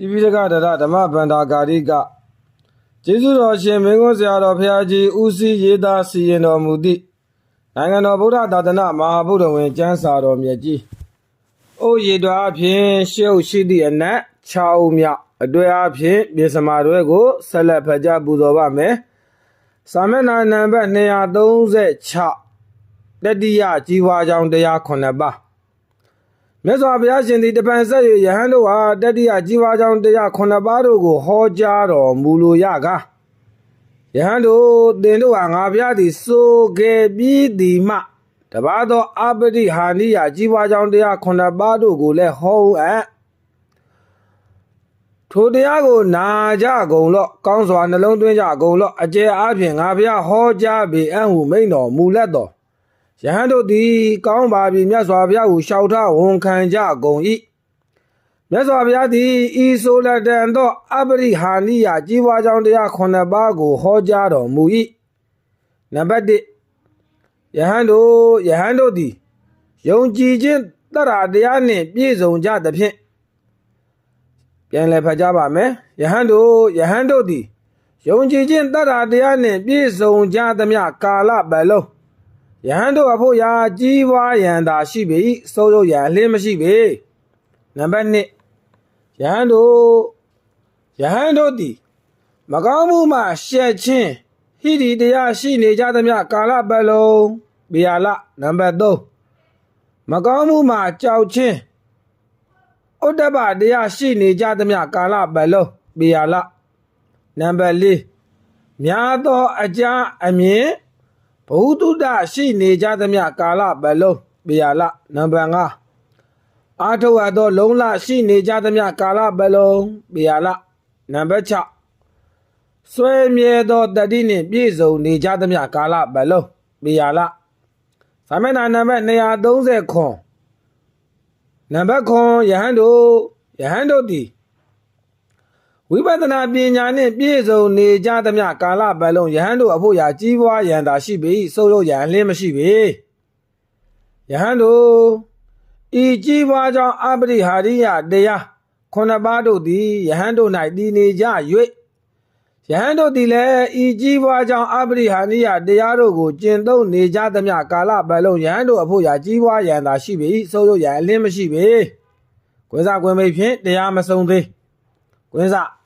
တိပိဋကဒရဓမ္မဗန္ဓာဂါရိကကျေးဇူးတော်ရှင်မင်းကုန်းဆရာတော်ဘုရားကြီးဦးစီးရေးသားစီရင်တော်မူသည့်နိုင်ငံတော်ဗုဒ္ဓသာသနာမဟာဗုဒ္ဓဝင်ကျမ်းစာတော်မြတ်ကြီးအိုရေတော်အဖြစ်ရှုပ်ရှိသည့်အနက်6ဦးမြောက်အတွေ့အဖြစ်ပြေစမာတွေကိုဆက်လက်ဖတ်ကြားပူဇော်ပါမယ်စာမျက်နှာနံပါတ်236တတိယကြီးပွားကြောင်းတရား9ပါး မြတ်စွာဘုရားရှင်သည်တပန်ဆက်၍ယဟန်တို့ဟာတတိယကြီးပွားကြောင်းတရားခုနှစ်ပါးတို့ကိုဟောကြားတော်မူလိုရကားယဟန်တို့သင်တို့ဟာငါဘုရားသည်စိုးခဲ့ပြီးသည်မှတပါးသောအပတိဟာနိယကြီးပွားကြောင်းတရားခုနှစ်ပါးတို့ကိုလည်းဟောအပ်ထိုတရားကိုနာကြကုန်လော့ကောင်းစွာနှလုံးသွင်းကြကုန်လော့အကျယ်အားဖြင့်ငါဘုရားဟောကြားပေအံ့ဟုမိန့်တော်မူလက်တော် ယဟန်တို့သည် ကောင်းပါပြီမြတ်စွာဘုရားကိုရှောက်ထားဝန်ခံကြကုန်၏မြတ်စွာဘုရားသည်ဤဆိုလက်တန်သောအပရိဟာနိယကြီးပွားကြောင်းတရားခုနှစ်ပါးကိုဟောကြားတော်မူ၏နံပါတ်1ယဟန်တို့ယဟန်တို့သည်ယုံကြည်ခြင်းတရတရားနှင့်ပြည့်စုံကြသဖြင့်ပြန်လည်ဖတ်ကြပါမယ်ယဟန်တို့ယဟန်တို့သည်ယုံကြည်ခြင်းတရတရားနှင့်ပြည့်စုံကြသမျှကာလပတ်လုံး ယဟန်တို့အဖို့ရာကြီးပွားရန်သာရှိပေ၏စိုးရုပ်ရန်အလင်းမရှိပေနံပါတ်1ယဟန်တို့ယဟန်တို့သည်မကောင်းမှုမှရှက်ခြင်းဟိဒီတရားရှိနေကြသမျှကာလပတ်လုံးဘေယာလနံပါတ်3မကောင်းမှုမှကြောက်ခြင်းဥဒ္ဒပတရားရှိနေကြသမျှကာလပတ်လုံးဘေယာလနံပါတ်4များသောအကြအမြင် ဘုဒ္ဓတရှိနေကြသမျှကာလပတ်လုံးပေယလနံပါတ်5အာထုဝသောလုံလရှိနေကြသမျှကာလပတ်လုံးပေယလနံပါတ်6ဆွဲမြဲသောတတိနှင့်ပြည့်စုံနေကြသမျှကာလပတ်လုံးပေယလသာမဏေနံပါတ်230ခွန်နံပါတ်ခွန်ယဟန်တို့ယဟန်တို့သည် ဝိပဿနာပညာနှင့်ပြည့်စုံနေကြသမျှကာလပတ်လုံးယဟန်တို့အဖို့ရာကြီးပွားရန်သာရှိပေ၏စိုးလို့ရန်အလင်းမရှိပေယဟန်တို့ဤကြီးပွားကြောင့်အပရိဟာရိယတရားခုနှစ်ပါးတို့သည်ယဟန်တို့၌တည်နေကြ၍ယဟန်တို့သည်လည်းဤကြီးပွားကြောင့်အပရိဟာရိယတရားတို့ကိုကျင့်သုံးနေကြသမျှကာလပတ်လုံးယဟန်တို့အဖို့ရာကြီးပွားရန်သာရှိပေ၏စိုးလို့ရန်အလင်းမရှိပေကွင်းစားကွင်းမိတ်ဖြင့်တရားမဆုံးသေးကွင်းစား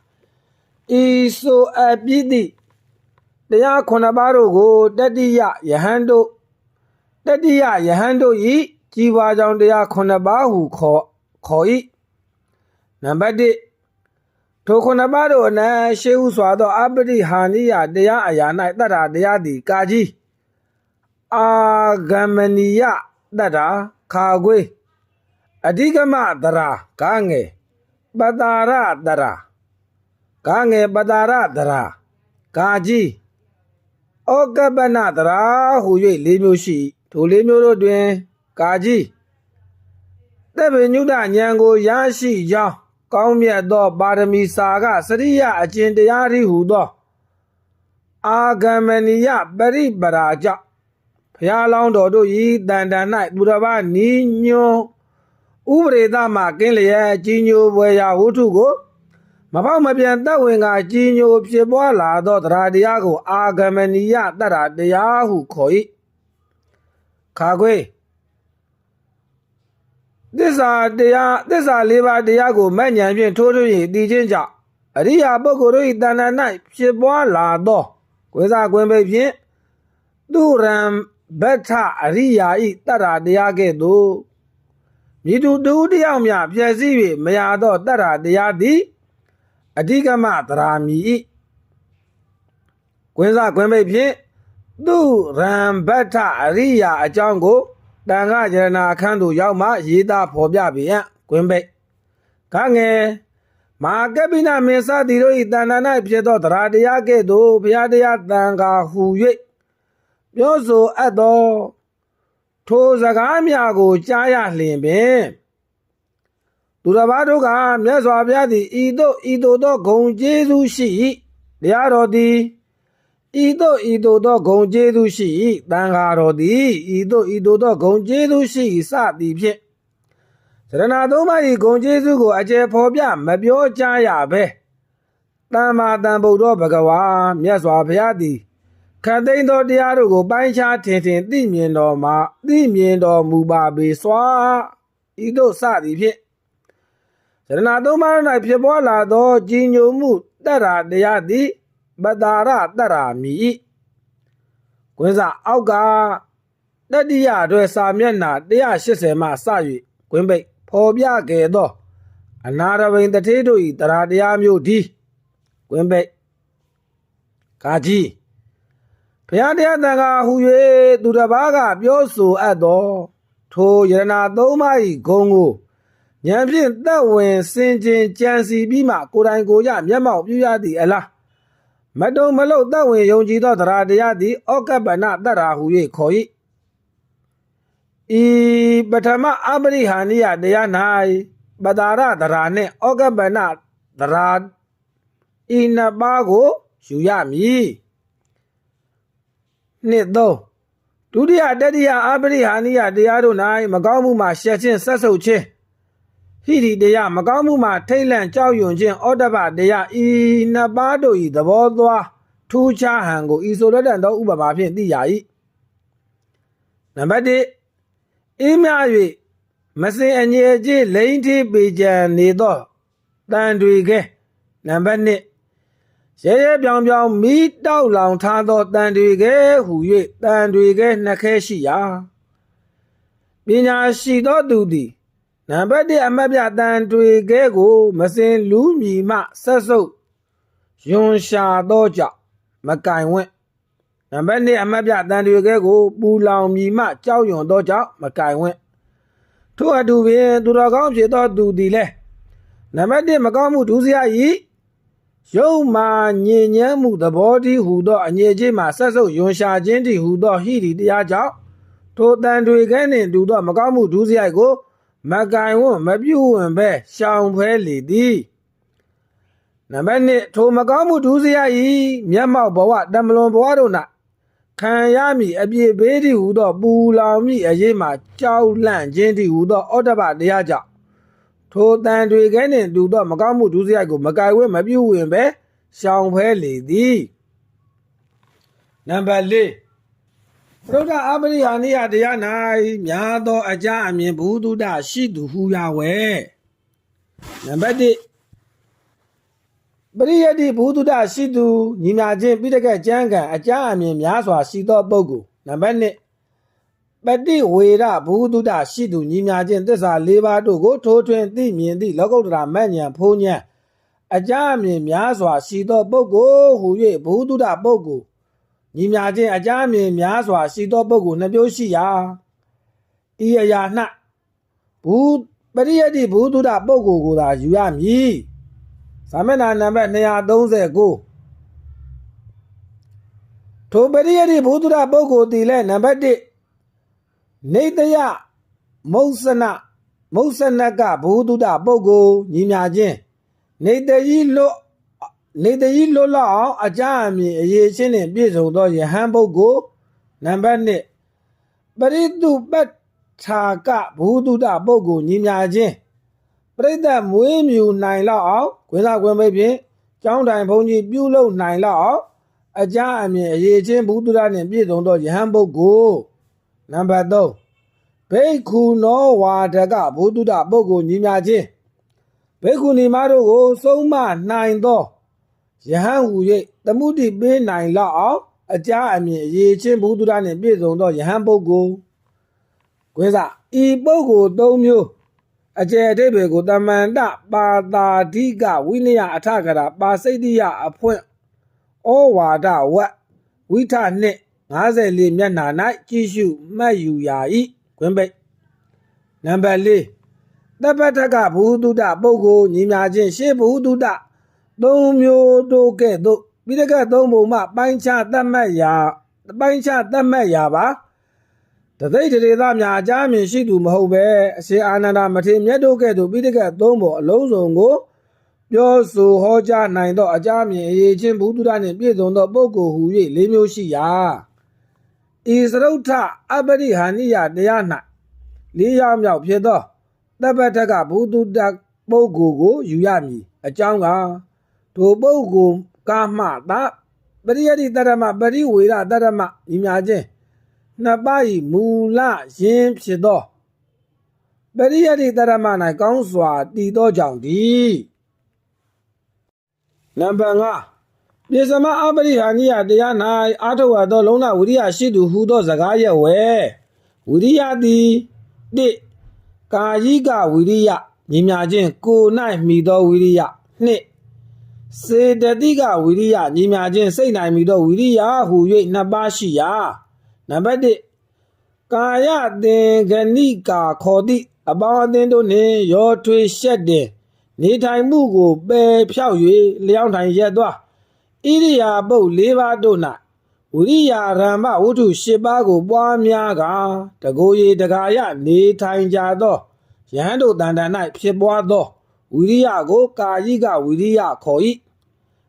ဤဆိုအပ်ပြီးသည့်တရားခုနှစ်ပါးတို့ကိုတတိယယဟန်တို့တတိယယဟန်တို့ဤကြီးပွားကြောင်းတရားခုနှစ်ပါးဟုခေါ်ခေါ်၏နံပါတ်1ထိုခုနှစ်ပါးတို့အနက်ရှေးဥစွာသောအပရိဟာနိယတရားအရာ၌တတ္တာတရားသည်ကာကြီးအာဂမနိယတတ္တာခါခွေအဓိကမတရာကာငယ်ပတာရတရာ ကာငယ်ပတာရတရာကာကြီးဩကပနတရာဟူ၍လေးမျိုးရှိထိုလေးမျိုးတို့တွင် ကာကြီးတပ်ပညုဒဉာဏ်ကိုရရှိကြောင်းကောင်းမြတ်သောပါရမီစာကစရိယအကျင့်တရားဤဟူသော အာဂမနိယပရိပရာကြောင့်ဖျားလောင်းတော်တို့ဤတန်တန်၌သူတစ်ပါးနီးညွန်းဥပရိသမှကင်းလျက်ကြီးညိုပွဲရာဝုထုကို မဖောက်မပြန်တတ်ဝင်ကကြီးညိုဖြစ်ပွားလာသောတရားတရားကို အာဂမနိယတတ္တတရားဟုခေါ်၏ခါခွေသစ္စာတရားသစ္စာလေးပါးတရားကိုမဲ့ဉဏ်ဖြင့်ထိုးထွင်း၍သိခြင်းကြောင့်အရိယာပုဂ္ဂိုလ်တို့၏တဏ္ဍာ၌ဖြစ်ပွားလာသောကွေးစားကွင်းပိတ်ဖြင့်သူရံဘထအရိယာ၏တတ္တတရားကဲ့သို့မိသူတူတယောက်မြဖြည့်စည်း၍မရသောတတ္တတရားသည် အဓိကမသရာမီဤကွင်းစားကွင်းမိတ်ဖြင့်သူရံဘတ်ထအရိယာအကြောင်းကိုတန်ခရဏအခန်းသို့ရောက်မှရေးသားဖော်ပြပေရန်ကွင်းပိတ်ခငယ်မာကပိနမင်းစသည်တို့၏တဏ္ဍာ၌ဖြစ်သောသရာတရားကဲ့သို့ဘုရားတရားတန်ခါဟူ၍ပြောဆိုအပ်သောထိုစကားများကိုကြားရလျင်ပင် သူတစ်ပါးတို့ကမြတ်စွာဘုရားသည်ဤသို့ဤသို့သောဂုံကျေးဇူးရှိ၏တရားတော်သည်ဤသို့ဤသို့သောဂုံကျေးဇူးရှိ၏တန်ခါတော်သည်ဤသို့ဤသို့သောဂုံကျေးဇူးရှိ၏စသည်ဖြင့်ရဏသုံးပါးဤဂုံကျေးဇူးကိုအကျယ်ဖော်ပြမပြောကြရပဲတမ္မာတန်ဗုဒ္ဓဘဂဝါမြတ်စွာဘုရားသည်ခတ်သိမ်းသောတရားတို့ကိုပိုင်းခြားထင်ထင်သိမြင်တော်မှာသိမြင်တော်မူပါပေစွာဤသို့စသည်ဖြင့် ရဏသုံးပါး၌ဖြစ်ပေါ်လာသောကြီးညိုမှုတတ္ရာတရားသည်ပတာရတတ္ရာမိ၏ကွင်းစာအောက်ကတတိယအတွက်စာမျက်နှာ180မှစ၍ကွင်းပိတ်ဖော်ပြခဲ့သော အနာရဘိန်တထေးတို့၏တရားတရားမျိုးဒီကွင်းပိတ်ကာကြီးဘုရားတရားတန်ခါဟူ၍သူတစ်ပါးကပြောဆိုအပ်သော ထိုယရနာသုံးပါး၏ဂုံကို ဉာဏ်ဖြင့်သက်ဝင်စင်ကြင်ကြံစီပြီးမှကိုယ်တိုင်ကိုယ်ရမျက်မှောက်ပြုရသည်အလားမတုံမလုတ်သက်ဝင်ယုံကြည်သောတရားတရားသည်ဩကပ္ပနတတရာဟူ၍ခေါ်၏ဤပထမအပရိဟာနိယတရား၌ပတာရတရာနှင့်ဩကပ္ပနတရာဤနှစ်ပါးကိုယူရမည်နှစ်သုံးဒုတိယတတိယအပရိဟာနိယတရားတို့၌မကောင်းမှုမှရှက်ခြင်းဆက်ဆုပ်ခြင်း ဟိရိတရားမကောင်းမှုမှထိတ်လန့်ကြောက်ရွံ့ခြင်းဩတ္တပတရားဤနှစ်ပါးတို့၏သဘောသွားထူးခြားဟန်ကိုဤဆိုလက်တန်သောဥပမာဖြင့်သိရ၏နံပါတ်1အေးမြ၍မစင်အငြိအကျေးလိမ့်ထိပေကြံနေသောတန်တွေကဲနံပါတ်2ရဲရဲပြောင်ပြောင်မီးတောက်လောင်ထားသောတန်တွေကဲဟူ၍တန်တွေကဲနှစ်ခဲရှိရာပညာရှိသောသူသည် နံပါတ်1အမတ်ပြတန်တွေကဲကို မစင်လူမြည်မှဆက်ဆုပ်ယွန်ရှာသောကြောင့်မကင်ဝင့်နံပါတ်2အမတ်ပြတန်တွေကဲကို ပူလောင်မြည်မှကြောက်ရွံ့သောကြောင့်မကင်ဝင့်ထို့အတူပင်သူတော်ကောင်းဖြစ်သောသူသည်လည်းနံပါတ်1မကောင်းမှုဒုစရိုက်၏ရုပ်မာညင်ညမ်းမှုသဘောတည်းဟူသောအငြိချင်းမှဆက်ဆုပ်ယွန်ရှာခြင်းတည်းဟူသောဟိရိတရားကြောင့်ထိုတန်တွေကဲနှင့်တူသောမကောင်းမှုဒုစရိုက်ကို မကင်ဝံ့မပြုတ်ဝင်ပဲရှောင်ဖဲလေသည်နံပါတ်1ထိုမကောင်းမှုဒုစရိုက်၏မျက်မှောက်ဘဝတမလွန်ဘဝတို့၌ခံရမည်အပြည့်ပေးသည်ဟူသောပူလောင်မည်အရေးမှကြောက်လန့်ခြင်းသည်ဟူသောဩတ္တပတရားကြောင့်ထိုတန်တွေကဲနှင့်တူသောမကောင်းမှုဒုစရိုက်ကိုမကင်ဝဲမပြုတ်ဝင်ပဲရှောင်ဖဲလေသည်နံပါတ်4 ပရုဒ္ဓအပရိဟာနိယတရား၌များသောအကြအမြင်ဘုဒ္ဓရှိသူဟူရဝဲနံပါတ်1ပရိယတိဘုဒ္ဓရှိသူညီညာချင်းပိဋကကျမ်းကံအကြအမြင်များစွာရှိသောပုဂ္ဂိုလ်နံပါတ်2ပฏิဝေရဘုဒ္ဓရှိသူညီညာချင်းသစ္စာ၄ပါးတို့ကိုထိုးထွင်းသိမြင်သည့်လောကုတ္တရာမဉ္ဇဉ်ဖုံးဉဏ်အကြအမြင်များစွာရှိသောပုဂ္ဂိုလ်ဟူ၍ဘုဒ္ဓပုဂ္ဂိုလ် ညီညာချင်းအကြအမြင်များစွာရှိသောပုဂ္ဂိုလ်နှစ်မျိုးရှိရာဤအရာ၌ဘူပရိယတိဘုဒ္ဓပုဂ္ဂိုလ်ကိုသာယူရမည်ဇာမဏနံပါတ်239ထိုပရိယတိဘုဒ္ဓပုဂ္ဂိုလ်တည်လဲနံပါတ်1နေတယမௌစနမௌစနကဘုဒ္ဓပုဂ္ဂိုလ်ညီညာချင်းနေတကြီးလွတ် နေတကြီးလွတ်လောက်အောင်အကြအမြင်အရေးချင်းနဲ့ပြည့်စုံသောယဟန်ပုဂ္ဂိုလ်နံပါတ်1ပရိတုပတ္ထာကဘုဒ္ဓပုဂ္ဂိုလ်ညီညာချင်းပရိသတ်မွေးမြူနိုင်လောက်အောင်ခွင်းသာခွင်းပိတ်ဖြင့်ကျောင်းတိုင်ဘုန်းကြီးပြုလုပ်နိုင်လောက်အောင်အကြအမြင်အရေးချင်းဘုဒ္ဓနှင့်ပြည့်စုံသောယဟန်ပုဂ္ဂိုလ်နံပါတ်3ဘိက္ခုနောဝါဒကဘုဒ္ဓပုဂ္ဂိုလ်ညီညာချင်းဘိက္ခုနီမတို့ကိုစုံမနိုင်သော ယဟန်ဟူ၍သမှုတိပေးနိုင်လောက်အောင်အကြအမြင်အရေးချင်းဘုဒ္ဓနှင့်ပြည့်စုံသောယဟန်ပုဂ္ဂိုလ်ကွင်းစဤပုဂ္ဂိုလ်၃မျိုးအကျယ်အဓိပ္ပာယ်ကိုတမန္တပါတာဓိကဝိနည်းအထကရာပါစိတ်တိယအဖွင့်ဩဝါဒဝတ်ဝိထနှင့်54မျက်နှာ၌ကြည့်ရှုမှတ်ယူရာ၏ကွင်းပိတ်နံပါတ်4တပ္ပတကဘုဟုတုတပုဂ္ဂိုလ်ညီညာချင်းရှေးဘုဟုတုတ သုံးမျိုးတို့ကဲ့သို့ပိဋကတ်သုံးပုံမှပိုင်းခြားတတ်မှတ်ရာပိုင်းခြားတတ်မှတ်ရာပါတသိတရေသားများအကြမြင်ရှိသူမဟုတ်ပဲအရှင်အာနန္ဒမထေရမြတ်တို့ကဲ့သို့ပိဋကတ်သုံးပုံအလုံးစုံကိုပြောဆိုဟောကြားနိုင်သောအကြမြင်အရေးချင်းဘုဒ္ဓနှင့်ပြည့်စုံသောပုဂ္ဂိုလ်ဟူ၍လေးမျိုးရှိရာဤစရုထအပရိဟာနိယတရား၌လေးရောက်မြောက်ဖြစ်သောတပ်ပတ်ထက်ကဘုသူတ္တပုဂ္ဂိုလ်ကိုယူရမည်အကြောင်းက ထိုပုဂ္ဂိုလ်ကာမှသာပရိယတိတတ္တမပရိဝေရတတ္တမညီမြခြင်းနှစ်ပါးဤမူလရင်းဖြစ်သောပရိယတိတတ္တမ၌ကောင်းစွာတည်သောကြောင့်သည်နံပါတ်5ပြေစမအပရိဟာနိယတရား၌အာထုဝသောလုံးလဝိရိယရှိသူဟူသောစကားရဲ့ဝဲဝိရိယသည်တိကာယိကဝိရိယညီမြခြင်းကိုယ်၌မိသောဝိရိယနှစ် စေတသိကဝိရိယညီမြခြင်းစိတ်၌မိသောဝိရိယဟူ၍နှစ်ပါးရှိရာနံပါတ်1ကာယသင်္ဂဏိကာခေါ်သည့်အပေါင်းအသင်းတို့နှင့်ရောထွေးရှက်တင်နေထိုင်မှုကိုပယ်ဖြောက်၍လျောင်းထိုင်ရက်သွားဣရိယာပုတ်၄ပါးတို့၌ဝိရိယရမ္မဝုထု၈ပါးကိုပွားများကတကိုယ်ရည်တကာယနေထိုင်ကြသောယဟန်တို့တန်တန်၌ဖြစ်ပွားသော ဝိရိယကိုကာယိကဝိရိယခေါ်၏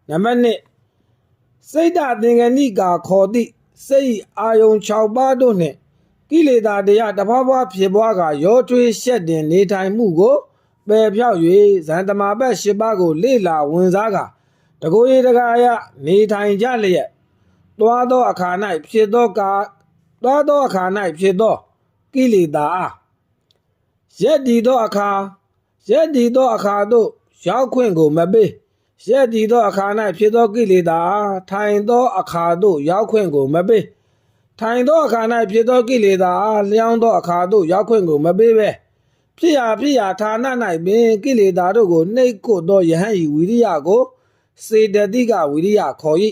နံပါတ်1စိတ်တသင်္ကဏိကာခေါ်သည့်စိတ်အာယုံ6ပါးတို့နှင့်ကိလေသာတရားတစ်ပါးပါးဖြစ်ပွားကရောထွေးရှက်တင်နေထိုင်မှုကိုပယ်ဖြောက်၍ဇန်တမာပတ်၈ပါးကို လေ့လာဝင်စားကတကိုယ်ရည်တကာယနေထိုင်ကြလျက်သွားသောအခါ၌ဖြစ်သောကာသွားသောအခါ၌ဖြစ်သောကိလေသာအားရက်တည်သောအခါ ရက်တည်သောအခါသို့ရောက်ခွင့်ကိုမပေးရက်တည်သောအခါ၌ဖြစ်သောကိလေသာအားထိုင်သောအခါသို့ရောက်ခွင့်ကိုမပေးထိုင်သောအခါ၌ဖြစ်သောကိလေသာအားလျောင်းသောအခါသို့ရောက်ခွင့်ကိုမပေးပဲဖြစ်ရာဖြစ်ရာဌာန၌ပင်ကိလေသာတို့ကိုနှိပ်ကွသောယဟန်ဤဝိရိယကိုစေတသိကဝိရိယခေါ်၏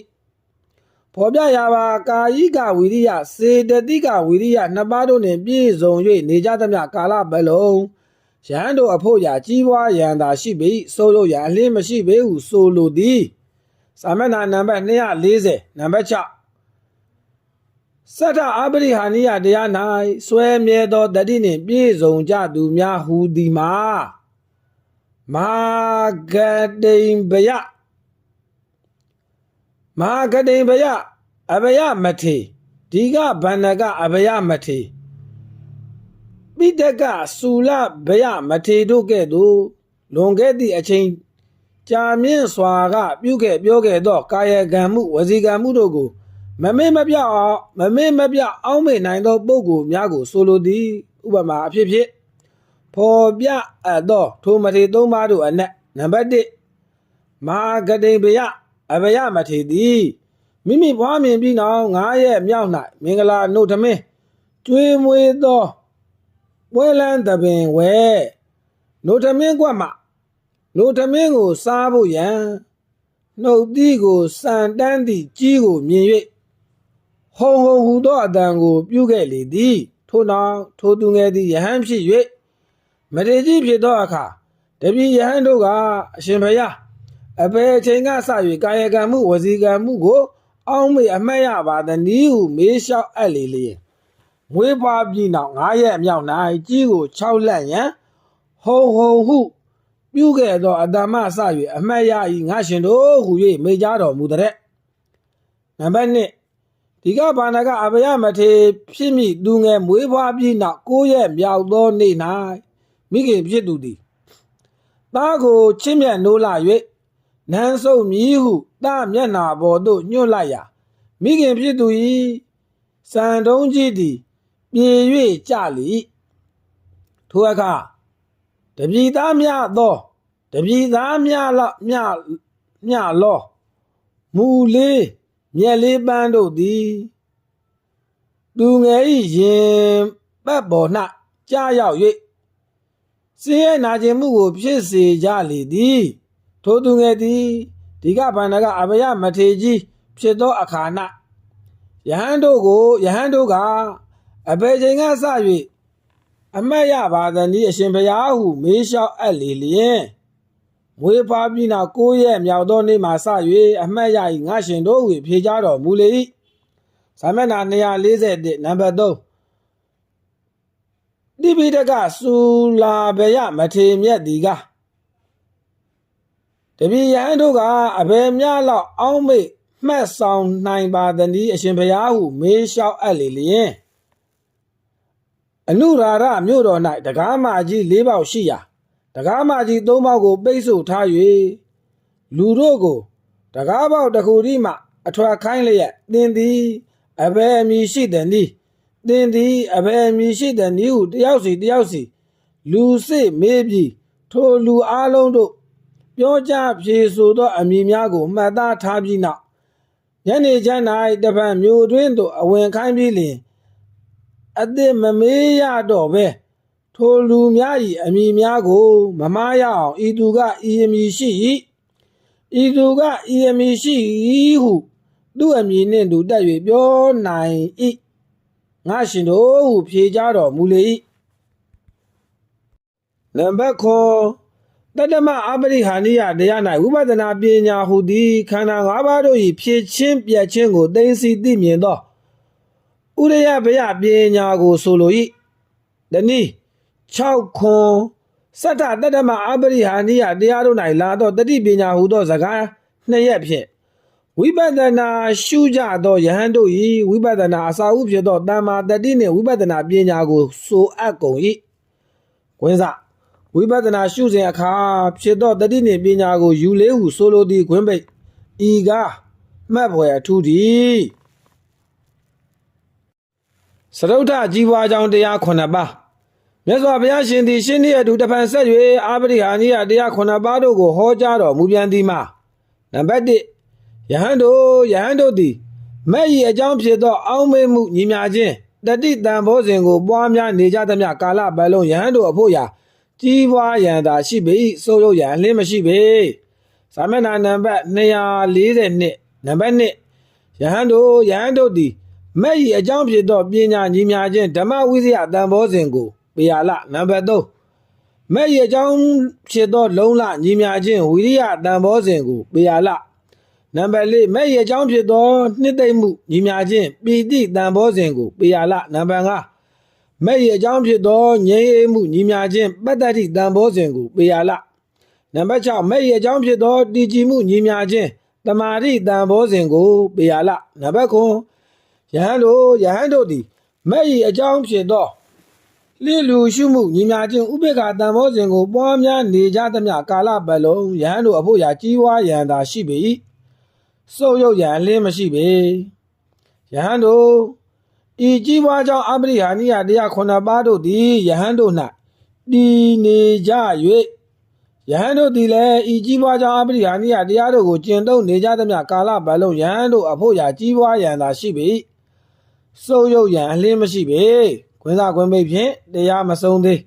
ဖော်ပြရာပါကာယိကဝိရိယစေတသိကဝိရိယနှစ်ပါးတို့နှင့်ပြည့်စုံ၍နေကြသမျှကာလပတ်လုံး ယဟန်တို့အဖို့ရာကြီးပွားရန်သာရှိပေ၏ဆိုလိုရန်အလင်းမရှိပေဟုဆိုလိုသည်စာမျက်နှာနံပါတ်240နံပါတ်6စတ္ထအပရိဟာနိယတရား၌စွဲမြဲသောတတိနှင့်ပြည့်စုံကြသူများဟူသည်မှာမာဂတိံဘယမာဂတိံဘယအဘယမထေဒီကဗန္နကအဘယမထေ ပိတကဆူလဘယမထေတို့ကဲ့သို့လွန်ခဲ့သည့်အချိန်ကြာမြင့်စွာကပြုခဲ့ပြောခဲ့သော ကာယကံမှုဝစီကံမှုတို့ကို မမေ့မပြောက်အောင်မမေ့မပြောက်အောင်းမေ့နိုင်သောပုဂ္ဂိုလ်များကိုဆိုလိုသည်ဥပမာအဖြစ်ဖြင့်ဖော်ပြအပ်သောထိုမထေသုံးပါးတို့အနက်နံပါတ်1မာဂတိဘယအဘယမထေသည်မိမိဘွားမြင်ပြီးနောက်9ရက်မြောက်၌မင်္ဂလာနှုတ်ထမင်းကျွေးမွေးသော ပွဲလန်းသပင်ဝဲနှုတ်ထမင်းကွက်မှနှုတ်ထမင်းကိုစားဖို့ရန်နှုတ်သီးကိုစံတန်းသည့်ကြီးကိုမြင်၍ဟုံဟုံဟူသောအတန်ကို ပြုခဲ့လေသည်ထို့နောက်ထိုသူငယ်သည်ယဟန်ဖြစ်၍မထေကြီးဖြစ်သောအခါတပည့်ယဟန်တို့ကအရှင်ဘုရားအဘယ်အချိန်ကစ၍ကာယကံမှုဝစီကံမှုကို အောင်းမေအမှတ်ရပါသနည်းဟုမေးလျှောက်အပ်လေလျင် မွေးဖွားပြီးနောက်9ရက်အမြောက်၌ကြီးကို6လက်ရန်ဟုံဟုံဟုပြုခဲ့သောအတ္တမစ၍အမှတ်ရ၏ငါရှင်တို့ဟူ၍မေကြတော်မူတဲ့နံပါတ်1ဒီကဘာနာကအဘယမထေဖြစ်မိသူငယ်မွေးဖွားပြီးနောက်9ရက်မြောက်သောနေ့၌မိခင်ဖြစ်သူသည်သားကိုချစ်မြတ်နိုးလာ၍နန်းဆုပ်မြည်ဟုသားမျက်နာပေါ်သို့ညွှတ်လိုက်ရာမိခင်ဖြစ်သူ၏စံတုံးကြီးသည် ပြေ၍ကြလိထိုအခါတပြည်သားများသောတပြည်သားများလောက်မြမြလောမူလေးမြက်လေးပန်းတို့သည်သူငယ်၏ရင်ပတ်ပေါ်၌ကြာရောက်၍စင်းရဲနာကျင်မှုကို ဖြစ်စေကြလေသည်ထိုသူငယ်သည်ဒီကဗန္ဒကအဘယမထေကြီးဖြစ်သောအခါ၌ယဟန်တို့ကိုယဟန်တို့က အဘယ်ချိန်ကစ၍အမတ်ရပါသနည်းအရှင်ဘုရားဟုမေးလျှောက်အပ်လေလျင်မွေးဖွားပြီးနောက်၉ရက်မြောက်သောနေ့မှစ၍အမှတ်ရ၏ငါရှင်တို့ဟုဖြေကြတော်မူလေ၏ဇာမဏ241နံပါတ်3တိပိတကစူလာဘယမထေမြတ်ဒီကတပည့်ယဟန်တို့ကအဘယ်များလောက်အောင်းမိတ်မှတ်ဆောင်နိုင်ပါသနည်းအရှင်ဘုရားဟုမေးလျှောက်အပ်လေလျင် အနုရာရမြို့တော်၌တကားမကြီး၄ပေါက်ရှိရာတကားမကြီး၃ပေါက်ကို ပိတ်ဆို့ထား၍လူတို့ကိုတကားပေါက်တစ်ခုဒီမှအထွတ်ခိုင်းလျက်တင်သည်အဘယ်အမည်ရှိသည်နည်းတင်သည်အဘယ်အမည်ရှိသည်နည်းဟုတယောက်စီတယောက်စီလူစစ်မေးပြီးထိုလူအလုံးတို့ပြောကြဖြေဆိုသောအမည်များကိုမှတ်သားထားပြီးနောက်ညနေချမ်း၌တပံမျိုးတွင်သို့အဝင်ခိုင်းပြီးလျှင် အသစ်မမေးရတော့ပဲထိုလူများ၏အမည်များကို မမားရအောင်ဤသူကဤအမည်ရှိ၏ဤသူကဤအမည်ရှိ၏ဟုသူ့အမည်နှင့်သူတက်၍ပြောနိုင်၏ငါရှင်တို့ဟုဖြေကြတော်မူလေ၏နံပါတ်9တတ္တမအပရိဟာနိယတရား၌ဝိပဿနာပညာဟူသည်ခန္ဓာ၅ပါးတို့၏ဖြစ်ချင်းပြက်ချင်းကိုသိသိသိမြင်သော ဥရယဘယပညာကိုဆိုလို၏တနည်း6ခွန်စတ္ထတတ္တမအပရိဟာနိယတရားတို့၌လာသောတတိပညာဟူသောစကားနှစ်ရက်ဖြင့်ဝိပဿနာရှုကြသောယဟန်တို့၏ဝိပဿနာအစာဥဖြစ်သောတမ္မာတတိနှင့်ဝိပဿနာပညာကိုဆိုအပ်ကုန်၏ကွင်းစဝိပဿနာရှုစဉ်အခါဖြစ်သောတတိနှင့်ပညာကိုယူလေဟုဆိုလိုသည့်ခွင်းပိတ်ဤကားမှတ်ဖွယ်အထူးသည် စရုဒ္ဓကြီးပွားကြောင်းတရား9ပါးမြတ်စွာဘုရားရှင်သည်ရှင်းနည်းအတူတဖန်ဆက်၍အာပရိဟာနိယတရား9ပါးတို့ကိုဟောကြားတော်မူပြန်သည်မှာနံပါတ်1ယဟန်တို့ယဟန်တို့သည်မဲ့ဤအကြောင်းဖြစ်သော အောင်းမေးမှုညီမြခြင်းတတိတံဘောဇဉ်ကိုပွားများနေကြသမျှကာလပတ်လုံးယဟန်တို့အဖို့ရာကြီးပွားရန်သာရှိပေ၏စိုးရုပ်ရန်အလင်းမရှိပေသာမဏေနံပါတ်242နံပါတ်1ယဟန်တို့ယဟန်တို့သည် မဲ့ဤအကြောင်းဖြစ်သောပညာညီများခြင်းဓမ္မဝိဇ္ဇာတန်ဘောဇဉ်ကိုပေရလနံပါတ်3မဲ့ဤအကြောင်းဖြစ်သောလုံလညီများခြင်းဝိရိယတန်ဘောဇဉ်ကိုပေရလနံပါတ်4မဲ့ဤအကြောင်းဖြစ်သောနှစ်သိမ့်မှုညီများခြင်းပီတိတန်ဘောဇဉ်ကိုပေရလနံပါတ်5မဲ့ဤအကြောင်းဖြစ်သောငြိမ်းအေးမှုညီများခြင်းပတ္တတိတန်ဘောဇဉ်ကိုပေရလနံပါတ်6မဲ့ရအကြောင်းဖြစ်သောတည်ကြည်မှုညီမြခြင်းတမာရိတန်ဘောဇဉ်ကိုပေရလနံပါတ်9 ယဟန်တို့ယဟန်တို့သည်မဲ့ရအကြောင်းဖြစ်သောလင်းလူရှုမှုညီမြခြင်းဥပေက္ခတန်ဘောဇဉ်ကိုပွားများနေကြသမျှကာလပတ်လုံးယဟန်တို့အဖို့ရာကြီးဝါရန်သာရှိပေ၏စုပ်ယုတ်ရန်အလင်းမရှိပေယဟန်တို့ဤကြီးပွားကြောင့်အပရိဟာနိယတရားခုနှစ်ပါးတို့သည်ယဟန်တို့၌တည်နေကြ၍ယဟန်တို့သည်လည်းဤကြီးပွားကြောင့်အပရိဟာနိယတရားတို့ကိုကျင့်သုံးနေကြသမျှကာလပတ်လုံးယဟန်တို့အဖို့ရာကြီးပွားရန်သာရှိပေ။ စိုးရုပ်ရန်အလင်းမရှိပေ။ခွင်းစားခွင်းပိတ်ဖြင့်တရားမဆုံးသေး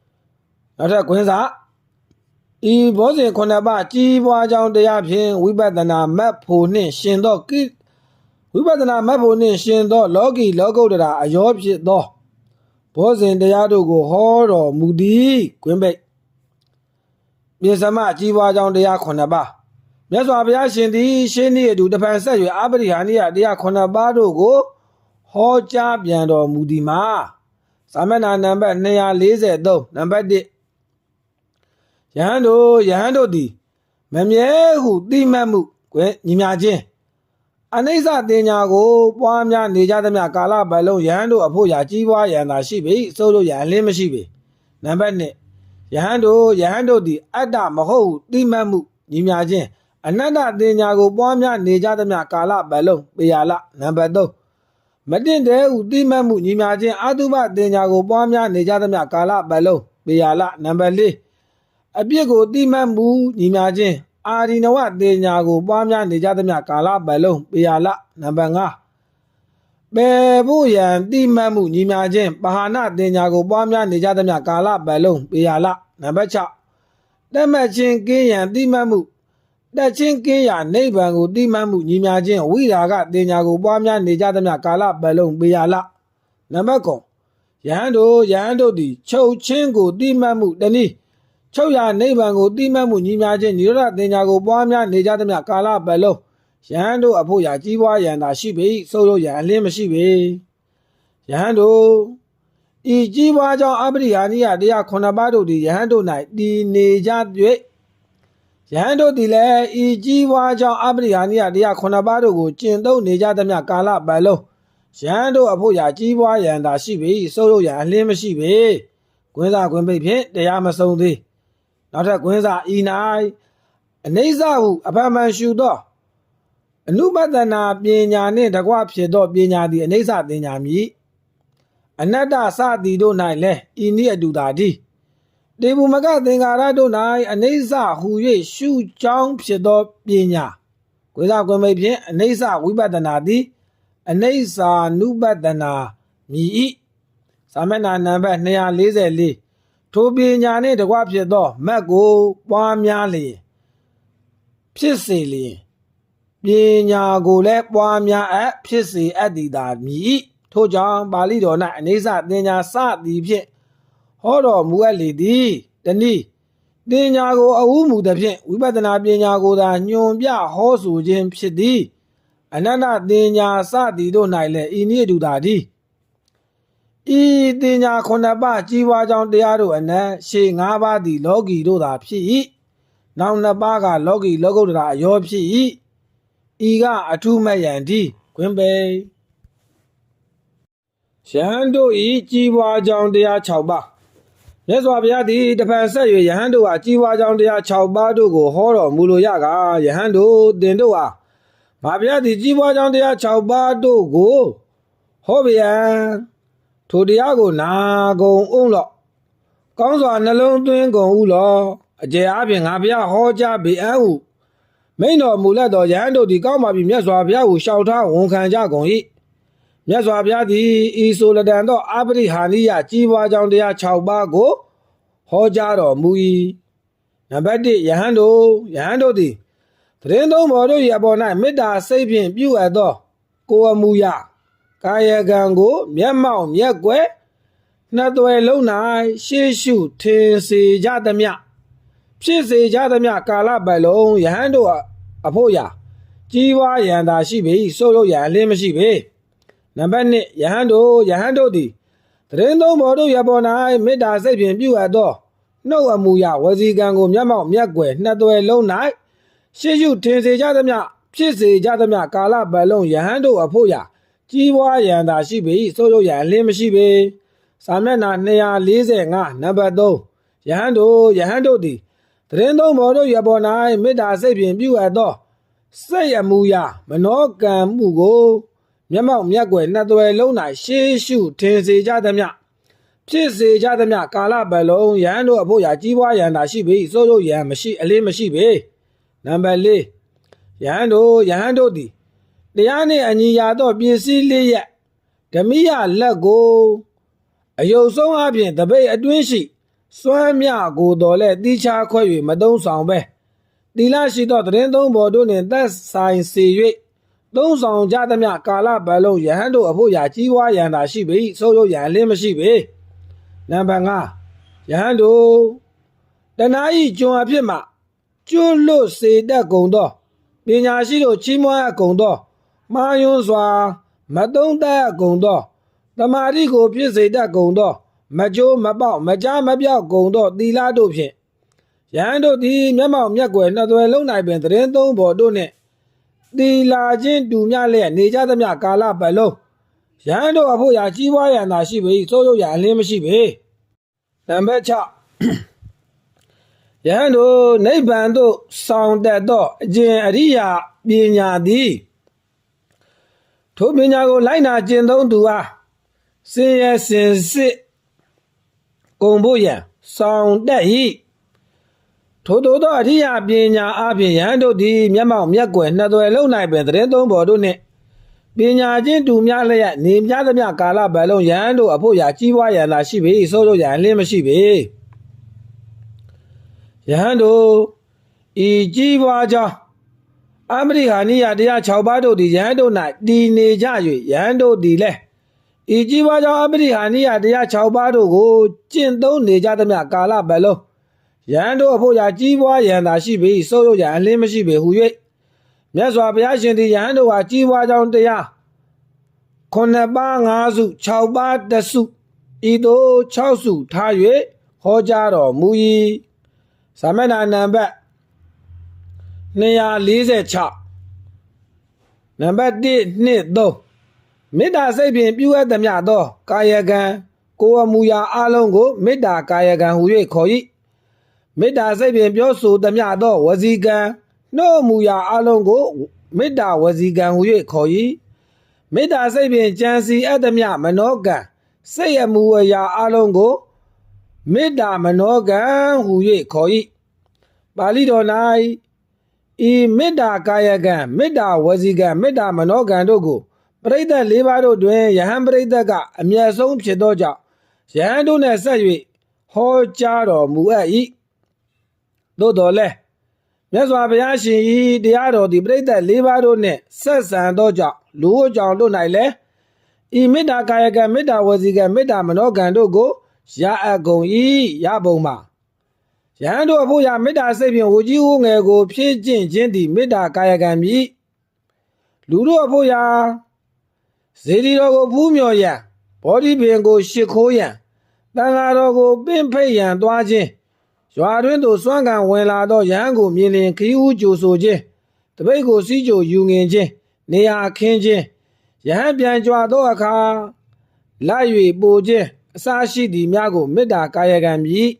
။နောက်ထပ်ခွင်းစားဤဘောဇဉ်ခုနှစ်ပါးကြီးပွားကြောင်းတရားဖြင့်ဝိပဿနာမတ်ဖို့နှင့်ရှင်သောကိဝိပဿနာမတ်ဖို့နှင့်ရှင်သော လောကီလောကုတ္တရာအယောဖြစ်သောဘောဇဉ်တရားတို့ကိုဟောတော်မူသည်ခွင်းပိတ်ပြင်စမကြီးပွားကြောင်းတရား9ပါးမြတ်စွာဘုရားရှင်သည်ရှင်းနည်းအတူတပံဆက်၍အပရိဟာနိယတရား9ပါးတို့ကို ဟောကြားပြန်တော်မူသည်မှာသာမဏေနံပါတ်243နံပါတ်1ယဟန်တို့ယဟန်တို့သည်မမြဲဟုတိမှတ်မှုကွယ်ညီမြခြင်းအနိစ္စတင်ညာကိုပွားများနေကြသမျှကာလပတ်လုံးယဟန်တို့အဖို့ရာကြီးပွားရန်သာရှိပေစိုးလို့ရန်အလင်းမရှိပေနံပါတ်2ယဟန်တို့ယဟန်တို့သည်အတ္တမဟုတ်ဟုတိမှတ်မှုညီမြခြင်းအနတ္တတင်ညာကိုပွားများနေကြသမျှကာလပတ်လုံးပေရလနံပါတ်3 မတင့်တဲ့ဟုတိမှတ်မှုညီမြခြင်းအတုပတင်ညာကိုပွားများနေကြသမျှကာလပတ်လုံးပေရလနံပါတ်4အပြစ်ကိုတိမှတ်မှုညီမြခြင်းအာရိနဝတင်ညာကိုပွားများနေကြသမျှကာလပတ်လုံးပေရလနံပါတ်5ပယ်ဖို့ရန်တိမှတ်မှုညီမြခြင်းပဟာနာတင်ညာကိုပွားများနေကြသမျှကာလပတ်လုံးပေရလနံပါတ်6တက်မှတ်ခြင်းကင်းရန်တိမှတ်မှု တက်ချင်းကင်းရာနိဗ္ဗာန်ကိုတိမှတ်မှုညီမြခြင်းဝိရာဂတင်ညာကိုပွားများနေကြသမျှကာလပတ်လုံးပေရလနံပါတ်9ယဟန်တို့ယဟန်တို့သည်ချုပ်ချင်းကိုတိမှတ်မှုတနည်းချုပ်ရာနိဗ္ဗာန်ကိုတိမှတ်မှုညီမြခြင်းនិရောဓတင်ညာကိုပွားများနေကြသမျှကာလပတ်လုံးယဟန်တို့အဖို့ရာကြီးပွားရန်သာရှိပေစိုးလို့ရန်အလင်းမရှိပေယဟန်တို့ဤကြီးပွားကြောင့်အပရိယာနိယတရားခုနှစ်ပါးတို့သည်ယဟန်တို့၌တည်နေကြ၍ ယဟန်တို့သည်လည်းဤကြီးပွားကြောင့်အပရိယာနိယတရားခုနှစ်ပါးတို့ကိုကျင့်သုံးနေကြသမျှကာလပတ်လုံးရဟန်းတို့အဖို့ရာကြီးပွားရန်သာရှိပြီစိုးလို့ရန်အလင်းမရှိပေကွင်းစာကွင်းပိတ်ဖြင့်တရားမဆုံးသေးနောက်ထပ်ကွင်းစာဤ၌အနေဆဟုအဖန်ဖန်ရှုသောအနုပဒနာပညာနှင့်တကွဖြစ်သောပညာသည်အနေဆပညာမည်အနတ္တစသည်တို့၌လည်းဤနည်းအတူသာတည်း တေဘုမကသင်္ကာရတို့၌အနေဆဟူ၍ရှုကြောင်းဖြစ်သောပညာကွင်းစာကွင်းပိတ်ဖြင့်အနေဆဝိပဿနာသည်အနိစ္စ ानु ပတနာမြည်ဤစာမျက်နှာနံပါတ်244ထိုပညာနှင့်တကွဖြစ်သောမတ်ကိုပွားများလျင်ဖြစ်စေလျင်ပညာကိုလည်းပွားများအပ်ဖြစ်စေအပ်သည်သာမြည်ဤထို့ကြောင့်ပါဠိတော်၌အနိစ္စသင်ညာစသည်ဖြင့် ဟောတော်မူအပ်လေသည်တနည်းပညာကိုအဟုမူသည်ဖြင့်ဝိပဿနာပညာကိုသာညွန်ပြဟောဆိုခြင်းဖြစ်သည်အနန္တတင်ညာစသည်တို့၌လည်းဤနည်းအတူသာသည်ဤတင်ညာခုနှစ်ပါးကြီးပွားကြောင်းတရားတို့အနက်ရှေ့၅ပါးသည် လောကီတို့သာဖြစ်၏နောက်နှစ်ပါးကလောကီလောကုတ္တရာအယောဖြစ်၏ဤကအထုမဲ့ယံသည်ခွင်ပေယဟန်တို့ဤကြီးပွားကြောင်းတရား6ပါး မြတ်စွာဘုရားသည်တပံဆက်၍ယဟန်တို့ဟာကြီးပွားကြောင်းတရား6ပါးတို့ကိုဟောတော်မူလိုရကယဟန်တို့တင်တို့ဟာ။ဘာဗျာဒီကြီးပွားကြောင်းတရား6ပါးတို့ကိုဟောဗျာထိုတရားကိုနာကုန်အောင်လော့။ကောင်းစွာနှလုံးသွင်းကုန်ဦးလော့။အကျေအားဖြင့်ငါဗျာဟောကြားပေအံ့ဟုမိန်တော်မူလက်တော်ယဟန်တို့ဒီကောင်းပါပြီမြတ်စွာဘုရားကိုရှောက်ထားဝန်ခံကြကုန်၏။ မြတ်စွာဘုရားသည်ဤဆိုလတန်သောအပရိဟာနိယကြီးပွားကြောင်းတရား6ပါးကိုဟောကြားတော်မူ၏။နံပါတ်1ယဟန်တို့ယဟန်တို့သည်သတင်းသုံးဘော်တို့၏အပေါ်၌မေတ္တာစိတ်ဖြင့်ပြုအပ်သော ကိုယ်အမှုရကာယကံကို မျက်မှောက်မျက်ကွယ်နှစ်သွယ်လုံး၌ရှေးရှုထင်စေကြသမျှဖြစ်စေကြသမျှကာလပတ်လုံးယဟန်တို့အဖို့ရာကြီးဝါရန်သာရှိပေ၏ဆိုလို့ရန်အလင်းမရှိပေ နံပါတ်1ယဟန်တို့ယဟန်တို့သည်သတင်းသုံးဘော်တို့၏အပေါ်၌မေတ္တာစိတ်ဖြင့်ပြုအပ်သောနှုတ်အမှုရဝစီကံကိုမျက်မှောက်မျက်ကွယ်နှစ်သွယ်လုံး၌ရှေးရှုထင်စေကြသမျှဖြစ်စေကြသမျှကာလပတ်လုံးယဟန်တို့အဖို့ရာကြီးပွားရန်သာရှိပေ၏ဆိုလို့ရန်အလင်းမရှိပေစာမျက်နှာ245နံပါတ်3ယဟန်တို့ယဟန်တို့သည်သတင်းသုံးဘော်တို့ရပေါ်၌မေတ္တာစိတ်ဖြင့်ပြုအပ်သောစိတ်အမှုရမနောကံမှုကို မျက်မှောက်မျက်ကွယ်နှစ်သွယ်လုံး၌ရှေးရှုထင်စေကြသမျှဖြစ်စေကြသမျှကာလပတ်လုံးယဟန်တို့အဖို့ရာကြီးပွားရန်သာရှိပေ၏ဆိုလို့ရန်မရှိအလင်းမရှိပေနံပါတ်4ယဟန်တို့ယဟန်တို့သည်တရားနှင့်အညီရာသောပစ္စည်းလေးရက်ဓမိယလက်ကိုအယုတ်ဆုံးအပြင်တပိတ်အတွင်းရှိစွမ်းမြကိုတော်လဲတိချာခွဲ၍မတုံးဆောင်ပဲတိလရှိသောတရင်သုံးဘော်တို့နှင့်သက်ဆိုင်စေ၍ သုံးဆောင်ကြသမျှကာလပတ်လုံးယဟန်တို့အဖို့ရာကြီးဝါရန်သာရှိပေ၏ဆိုလို့ရန်လင်းမရှိပေနံပါတ်5ယဟန်တို့တဏှာဤကျွန်အဖြစ်မှကျွလွတ်စေတတ်ကုန်သောပညာရှိတို့ချီးမွမ်းအပ်ကုန်သောမှားယွင်းစွာ မတုံးတတ်အပ်ကုန်သောတမာတိကိုဖြစ်စေတတ်ကုန်သော မကြိုးမပေါက်မကြားမပြောက်ကုန်သောသီလတို့ဖြင့်ယဟန်တို့သည်မျက်မှောက်မျက်ကွယ်နှစ်သွယ်လုံး၌ပင်သတင်းသုံးပေါ်တို့နှင့် သီလာချင်းတူမြလျက်နေကြသမျှကာလပတ်လုံးယဟန်တို့အဖို့ရာကြီးပွားရန်သာရှိပေ၏သို့သောရာအလင်းမရှိပေနံပါတ်6ယဟန်တို့နိဗ္ဗာန်သို့ဆောင်တတ်သောအကျင့်အရိယာပညာသည်ထိုပညာကိုလိုက်နာကျင့်သုံးသူအားစင်ရစင်စစ်ကုံဖို့ရန်ဆောင်တတ်၏ ထို့သောသောအရိယာပညာအပြင်ယဟန်တို့သည်မျက်မှောက်မျက်ကွယ်နှစ်သွယ်လုံး၌ပင်သတင်းသုံးပေါ်တို့နှင့်ပညာချင်းတူများလျက်နေများသမျှကာလပတ်လုံးယဟန်တို့အဖို့ရာကြီးပွားရန်သာရှိပေ၏ဆိုလို့ရန်လင်းမရှိပေယဟန်တို့ဤကြီးပွားကြောင်းအမရိဟာနိယတရား6ပါးတို့သည်ယဟန်တို့၌တည်နေကြ၍ယဟန်တို့သည်လည်းဤကြီးပွားကြောင်းအမရိဟာနိယတရား6ပါးတို့ကိုကျင့်သုံးနေကြသမျှကာလပတ်လုံး ယဟန်တို့အဖို့ရာကြီးပွားရန်သာရှိပေ၏ဆိုလို့ရန်အလင်းမရှိပေဟု၍မြတ်စွာဘုရားရှင်သည်ယဟန်တို့ဟာကြီးပွားကြောင်းတရားခုနှစ်ပါးငါးစု6ပါးတစုဤသို့6စုထား၍ဟောကြားတော်မူ၏သာမဏေနံပါတ်246နံပါတ်1 2 3မေတ္တာစိတ်ဖြင့်ပြုအပ်သမျှသော ကာယကံကိုယ်အမူအရာအလုံးကိုမေတ္တာကာယကံဟူ၍ခေါ်၏ မေတ္တာစိတ်ဖြင့်ပြောဆိုသမျှသောဝစီကံနှုတ်အမူအရာအလုံးကိုမေတ္တာဝစီကံဟူ၍ခေါ်၏မေတ္တာစိတ်ဖြင့်ကြံစီအပ်သမျှမနောကံစိတ်အမူအရာအလုံးကိုမေတ္တာမနောကံဟူ၍ခေါ်၏ပါဠိတော်၌ဤမေတ္တာကာယကံမေတ္တာဝစီကံမေတ္တာမနောကံတို့ကိုပရိသတ်၄ပါးတို့တွင်ယဟန်ပရိသတ်ကအမျက်ဆုံးဖြစ်သောကြောင့်ယဟန်တို့နှင့်ဆက်၍ဟောကြားတော်မူအပ်၏ သို့တော်လည်းမြတ်စွာဘုရားရှင်၏တရားတော်သည်ပရိသတ်၄ပါးတို့နှင့်ဆက်ဆံသောကြောင့်လူ့ကြောင့်တို့၌လည်းဤမေတ္တာကာယကံမေတ္တာဝစီကံမေတ္တာမနောကံတို့ကိုရအပ်ကုန်၏ရပုံမှာယဟန်တို့အဖို့ရမေတ္တာစိတ်ဖြင့်ဝကြီးဦးငယ်ကို ဖြည့်ကျင့်ခြင်းသည်မေတ္တာကာယကံမြည်လူတို့အဖို့ရာဇေဒီတော်ကိုဖူးမြော်ရန်ဘောဓိပင်ကိုရှ िख ိုးရန်တန်ဃာတော်ကိုပင့်ဖိတ်ရန်သွားခြင်း ရွာတွင်သို့စွန့်ကန်ဝင်လာသောရဟန်းကိုမြင်လျင်ခီးဦးကြိုဆိုခြင်းတပိတ်ကိုစီးကြိုယူငင်ခြင်းနေရာခင်းခြင်းရဟန်းပြန်ကြွသောအခါလိုက်၍ပိုခြင်းအစရှိသည်များကိုမေတ္တာကာယကံမြည်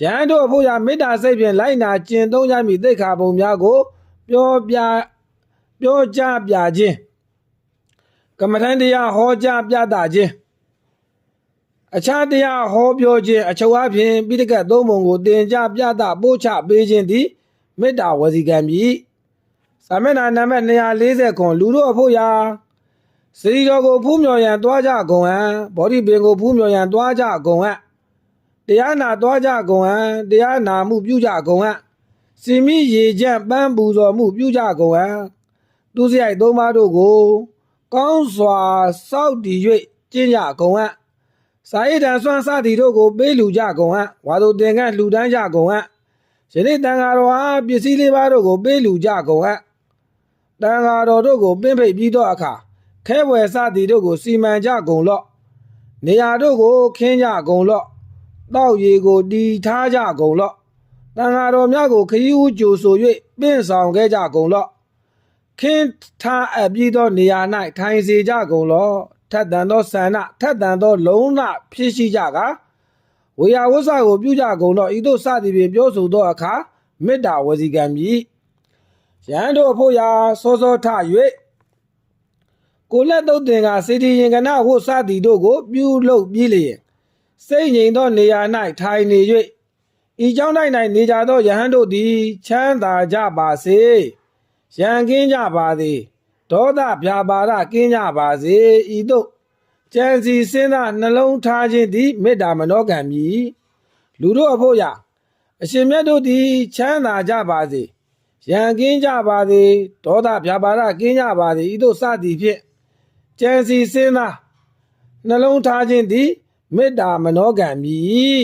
ရဟန်းတို့အဖို့ရာမေတ္တာစိတ်ဖြင့်လိုက်နာကျင့်သုံးရမည်သိက္ခာပုံများကို ပြောပြပြောကြားပြခြင်းကမ္မထန်တရားဟောကြားပြသခြင်း အခြားတရားဟောပြောခြင်းအချုပ်အပြင်ပိဋကတ်သုံးပုံကိုတင်ကြပြသပို့ချပေးခြင်းသည်မေတ္တာဝစီကံမြည်စာမျက်နှာနံပါတ်240ခွန်လူတို့အဖို့ရာစရီတော်ကိုဖူးမြော်ရန်တွားကြကုန်ဟံဘောဓိပင်ကိုဖူးမြော်ရန်တွားကြကုန်ဟံတရားနာတွားကြကုန်ဟံတရားနာမှုပြုကြကုန်ဟံစီမိရေကြံ့ပန်းပူဇော်မှုပြုကြကုန်ဟံသူစရိုက်သုံးပါးတို့ကို ကောင်းစွာစောက်တည်၍ကျင့်ကြကုန်ဟံ စာရိတ္တံစွမ်းစသည်တို့ကိုပေးလူကြကုန်ဟံဝါတို့တင်ကန့်လှူဒန်းကြကုန်ဟံယနေ့တန်ဃာတော်အားပစ္စည်းလေးပါးတို့ကိုပေးလူကြကုန်ဟံတန်ဃာတော်တို့ကိုပင့်ဖိတ်ပြီးသောအခါခဲဝယ်စသည်တို့ကိုစီမံကြကုန်လော့နေရာတို့ကိုခင်းကြကုန်လော့တောက်ရည်ကိုတီထားကြကုန်လော့တန်ဃာတော်များကိုခရီးဦးကြိုဆို၍ပင့်ဆောင်ခဲ့ကြကုန်လော့ခင်းထားအပ်ပြီးသောနေရာ၌ထိုင်စေကြကုန်လော တ်တန်သောဆန္ဒထက်တန်သောလုံးလဖြစ်ရှိကြကာဝေယဝဆကိုပြုကြကုန်တော့ဤသို့စသည်ဖြင့်ပြောဆိုသောအခါမေတ္တာဝစီကံမြည်ရန်တို့အဖို့ရာစောစောထ၍ကိုလက်တုတ်တင်ကစေတီရင်ကနဝတ်စသည်တို့ကို ပြုလုပ်ပြီးလျင်စိတ်ငြိမ်သောနေရာ၌ထိုင်နေ၍ဤကြောင့်၌၌နေကြသောယဟန်တို့သည် ချမ်းသာကြပါစေရန်ကင်းကြပါသည် ဒေါသဗျာပါဒကင်းကြပါစေဤသို့ကြံစီစဉ်းစားနှလုံးထားခြင်းသည်မေတ္တာမနောကံမြည်လူတို့အဖို့ရာအရှင်မြတ်တို့သည်ချမ်းသာကြပါစေရန်ကင်းကြပါစေဒေါသဗျာပါဒကင်းကြပါစေဤသို့စသည်ဖြင့်ကြံစီစဉ်းစားနှလုံးထားခြင်းသည်မေတ္တာမနောကံမြည်